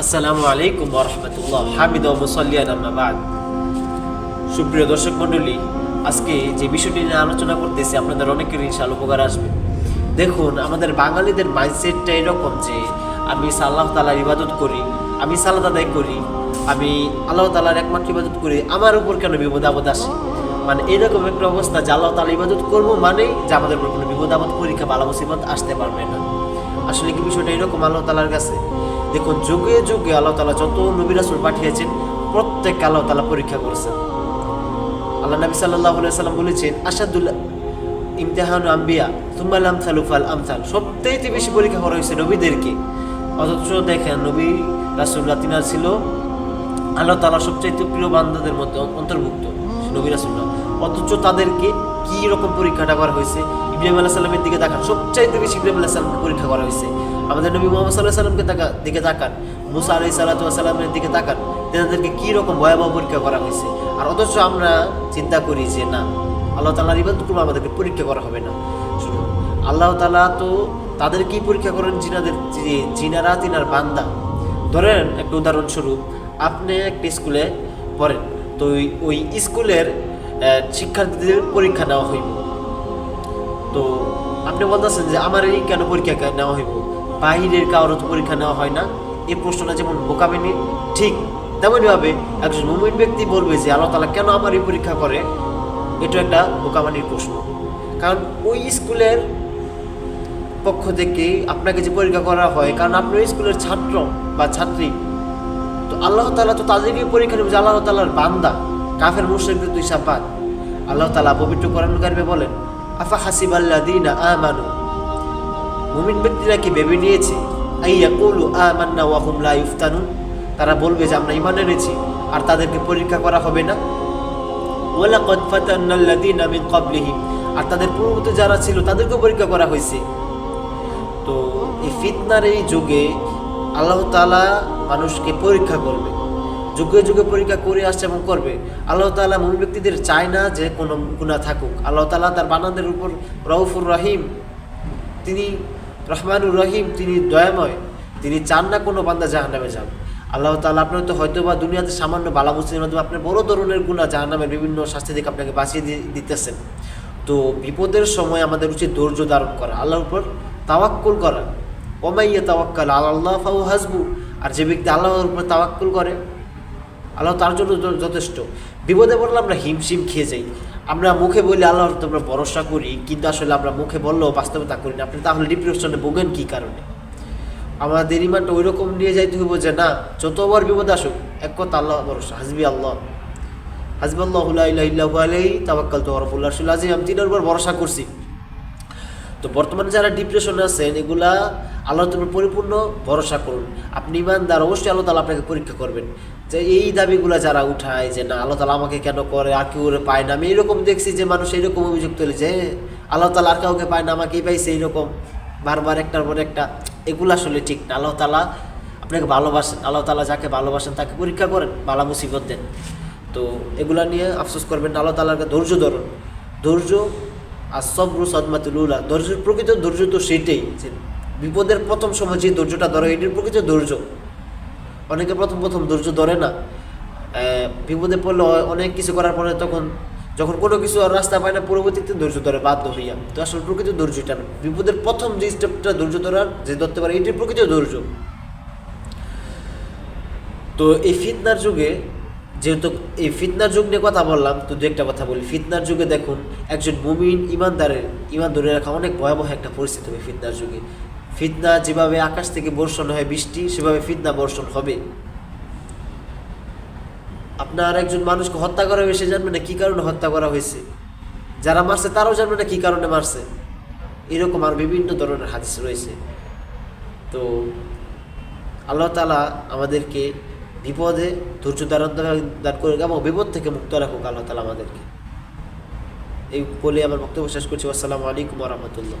আসসালামু আলাইকুম রহমতুল্লাহ। হামিদ মুসল্লিয়ান আম্মাবাদ সুপ্রিয় দর্শক মণ্ডলী, আজকে যে বিষয়টি নিয়ে আলোচনা করতেছি, আপনাদের অনেকের ইনশাল উপকার আসবে। দেখুন, আমাদের বাঙালিদের মাইন্ডসেটটা এরকম যে, আমি সাল্লাহ তালার ইবাদত করি, আমি সালাদ আদায় করি, আমি আল্লাহ তালার একমাত্র ইবাদত করি, আমার উপর কেন বিপদ আপদ আসে? মানে এরকম একটা অবস্থা যে আল্লাহ তালা ইবাদত করব মানেই যে আমাদের উপর কোনো বিপদ আপদ, পরীক্ষা বালা মুসিবত আসতে পারবে না। আসলে কি বিষয়টা এরকম? আল্লাহ তালার কাছে। দেখুন, যুগে যুগে আল্লাহ তালা যত নবী রাসুল পাঠিয়েছেন, প্রত্যেক আল্লাহ তালা পরীক্ষা করেছেন। আল্লাহ নবী সাল্লাহ সাল্লাম বলেছেন আসাদুল্লাহ ইমতেহান আম্বিয়া তুমাল আমসাল উফাল আমসাল। সবথেকে বেশি পরীক্ষা করা হয়েছে নবীদেরকে। অথচ দেখেন, নবী রাসুল্লাহ তিনার ছিল আল্লাহ তালা সবচাইতে প্রিয় বান্দাদের মধ্যে অন্তর্ভুক্ত, নবী রাসুল্লাহ অথচ তাদেরকে কি রকম পরীক্ষাটা করা হয়েছে? ইব্রাহিম আল্লাহ সাল্লামের দিকে তাকান। সবচাইতে বেশি ইব্রাহিম আল্লাহ সাল্লামকে পরীক্ষা করা হয়েছে। আমাদের নবী মোহাম্মদ সাল্লাহ সাল্লামকে তাকা দিকে তাকান। মুসা আলি সাল্লাহামের দিকে তাকান। তেনাদেরকে কি রকম ভয়াবহ পরীক্ষা করা হয়েছে? আর অথচ আমরা চিন্তা করি যে, না, আল্লাহ তালার ইবাদত করব আমাদেরকে পরীক্ষা করা হবে না। আল্লাহ তালা তো তাদেরকেই পরীক্ষা করেন? জিনাদের জিনারা তিনার বান্দা। ধরেন, একটা উদাহরণস্বরূপ, আপনি একটা স্কুলে পড়েন। তো ওই ওই স্কুলের শিক্ষার্থীদের পরীক্ষা নেওয়া হইব। তো আপনি বলতেছেন যে আমার এই কেন পরীক্ষা নেওয়া হইব? বাহিরের কারোর তো পরীক্ষা নেওয়া হয় না। এই প্রশ্নটা যেমন বোকামিনি, ঠিক তেমনইভাবে একজন মুমিন ব্যক্তি বলবে যে আল্লাহ তালা কেন আমার এই পরীক্ষা করে? এটা একটা বোকামানির প্রশ্ন। কারণ ওই স্কুলের পক্ষ থেকে আপনাকে যে পরীক্ষা করা হয়, কারণ আপনি ওই স্কুলের ছাত্র বা ছাত্রী, তো আল্লাহ তালা তো তাদেরকে পরীক্ষা নেবে যে আল্লাহ তালার বান্দা, কাফের মুশ্রিকদের দুই সাপাত আল্লাহ তালা পবিত্র কোরআন কারিমে বলেন আফা হাসিব আল্লাহ দিন আমানু? মুমিন ব্যক্তিরা কি ভেবে নিয়েছে? আইয়া কৌলু আমান্না ওয়াহুম লা ইফতানুন? তারা বলবে যে আমরা ইমান এনেছি, আর তাদেরকে পরীক্ষা করা হবে না। ওয়ালাকাদ ফাতান্না আল্লাযীনা মিন ক্বাবলিহিম, আর তাদের পূর্ববর্তী যারা ছিল, তাদেরকেও পরীক্ষা করা হয়েছে। তো এই ফিতনার এই যুগে আল্লাহ তাআলা মানুষকে পরীক্ষা করবে। যুগে যুগে পরীক্ষা করে আসছে এবং করবে। আল্লাহ তালা মুমিন ব্যক্তিদের চায় না যে কোনো গুনাহ থাকুক। আল্লাহ তালা তার বানাদের উপর রউফুর রহিম, তিনি রহমানুর রহিম, তিনি দয়াময়, তিনি চান না কোনো বান্দা জাহান্নামে যান আল্লাহ তালা আপনার তো হয়তো বা দুনিয়াতে সামান্য বালা মুসলিমের মাধ্যমে আপনার বড় ধরনের গুণা জাহান্নামের বিভিন্ন শাস্তি থেকে আপনাকে বাঁচিয়ে দিতেছেন। তো বিপদের সময় আমাদের উচিত ধৈর্য ধারণ করা, আল্লাহর উপর তাওয়াক্কুল করা। ওমাইয়া তাওয়াক্কাল আল্লাহ ফাউ হাসবু। আর যে ব্যক্তি আল্লাহর উপর তাওয়াক্কুল করে আল্লাহ তার জন্য যথেষ্ট। বিপদে পড়লে আমরা হিমশিম খেয়ে যাই। আমরা মুখে বলি আল্লাহর তো আমরা ভরসা করি, কিন্তু আসলে আমরা মুখে বললেও বাস্তবে তা করি না। আপনি তাহলে ডিপ্রেশনে ভোগেন কী কারণে? আমাদের ইমানটা ওই রকম নিয়ে যাইতে হইব যে, না, যতবার বিপদ আসুক, এক কথা আল্লাহ ভরসা, হাসবি আল্লাহ। হাসবি আল্লাহ আলাই তাবাক্কাল তো রবুল্লাহ আজিম আমি তিনের উপর ভরসা করছি। তো বর্তমানে যারা ডিপ্রেশনে আছেন, এগুলা আল্লাহ তোমার পরিপূর্ণ ভরসা করুন। আপনি ইমানদার, অবশ্যই আল্লাহ তালা আপনাকে পরীক্ষা করবেন। যে এই দাবিগুলা যারা উঠায় যে না, আল্লাহ তালা আমাকে কেন করে, আর কেউ পায় না, আমি এরকম দেখছি যে মানুষ এইরকম অভিযোগ তোলে যে, আল্লাহ তালা আর কাউকে পায় না, আমাকেই পাইছে এইরকম। বারবার একটার পর একটা, এগুলো আসলে ঠিক না। আল্লাহ তালা আপনাকে ভালোবাসেন, আল্লাহ তালা যাকে ভালোবাসেন তাকে পরীক্ষা করেন, বালা মুসিবত দেন। তো এগুলা নিয়ে আফসোস করবেন আল্লাহ তালাকে ধৈর্য ধরুন। ধৈর্য আর সবরু সদমাতুল্লাহ ধৈর্যের প্রকৃত ধৈর্য তো সেটাই যে বিপদের প্রথম সময় যে ধৈর্যটা ধরে, এটির প্রকৃত ধৈর্য। অনেকে প্রথম প্রথম ধৈর্য ধরে না। বিপদে পড়লে অনেক কিছু করার পরে তখন, যখন কোনো কিছু আর রাস্তা পায় না, পরবর্তীতে ধৈর্য ধরে, বাধ্য হইয়া তো আসলে প্রকৃত ধৈর্যটা না। বিপদের প্রথম যে স্টেপটা ধৈর্য ধরার যে ধরতে পারে, এটির প্রকৃত ধৈর্য। তো এই ফিতনার যুগে যেহেতু এই ফিতনার যুগ নিয়ে কথা বললাম, তো দু একটা কথা বলি। ফিতনার যুগে দেখুন, একজন মুমিন ইমানদারের, ইমান ধরে রাখা অনেক ভয়াবহ একটা পরিস্থিতি হবে ফিতনার যুগে। ফিতনা যেভাবে আকাশ থেকে বর্ষণ হয়, বৃষ্টি, সেভাবে ফিতনা বর্ষণ হবে। আপনার একজন মানুষকে হত্যা করা হয়েছে জানবে না কী কারণে হত্যা করা হয়েছে। যারা মারছে, তারাও জানবে না কী কারণে মারছে। এরকম আর বিভিন্ন ধরনের হাদিস রয়েছে। তো আল্লাহ তালা আমাদেরকে বিপদে ধৈর্য ধারণ দান করে এবং বিপদ থেকে মুক্ত রাখুক আল্লাহ তালা আমাদেরকে। এই বলে আমার বক্তব্য শেষ করছি। আসসালামু আলাইকুম রহমতুল্লাহ।